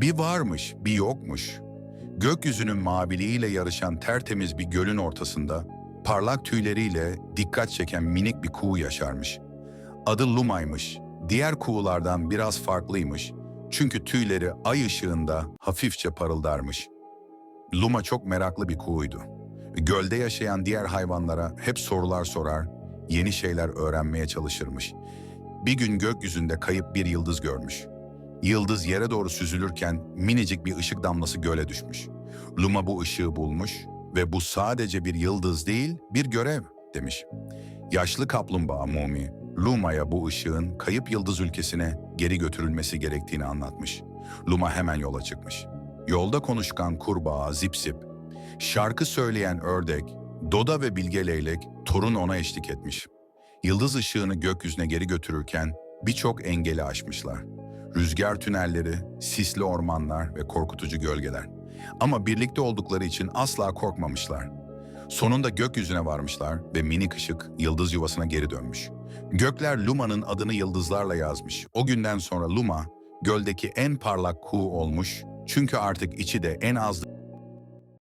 Bir varmış, bir yokmuş. Gökyüzünün maviliğiyle yarışan tertemiz bir gölün ortasında parlak tüyleriyle dikkat çeken minik bir kuğu yaşarmış. Adı Luma'ymış. Diğer kuğulardan biraz farklıymış. Çünkü tüyleri ay ışığında hafifçe parıldarmış. Luma çok meraklı bir kuğuydu. Gölde yaşayan diğer hayvanlara hep sorular sorar, yeni şeyler öğrenmeye çalışırmış. Bir gün gökyüzünde kayıp bir yıldız görmüş. Yıldız yere doğru süzülürken minicik bir ışık damlası göle düşmüş. Luma bu ışığı bulmuş ve bu sadece bir yıldız değil, bir görev demiş. Yaşlı kaplumbağa Mumi, Luma'ya bu ışığın kayıp yıldız ülkesine geri götürülmesi gerektiğini anlatmış. Luma hemen yola çıkmış. Yolda konuşkan kurbağa Zip Zip, şarkı söyleyen ördek, Doda ve Bilge Leylek torun ona eşlik etmiş. Yıldız ışığını gökyüzüne geri götürürken birçok engeli aşmışlar. Rüzgar tünelleri, sisli ormanlar ve korkutucu gölgeler. Ama birlikte oldukları için asla korkmamışlar. Sonunda gökyüzüne varmışlar ve minik ışık yıldız yuvasına geri dönmüş. Gökler Luma'nın adını yıldızlarla yazmış. O günden sonra Luma, göldeki en parlak kuğu olmuş çünkü artık içi de en az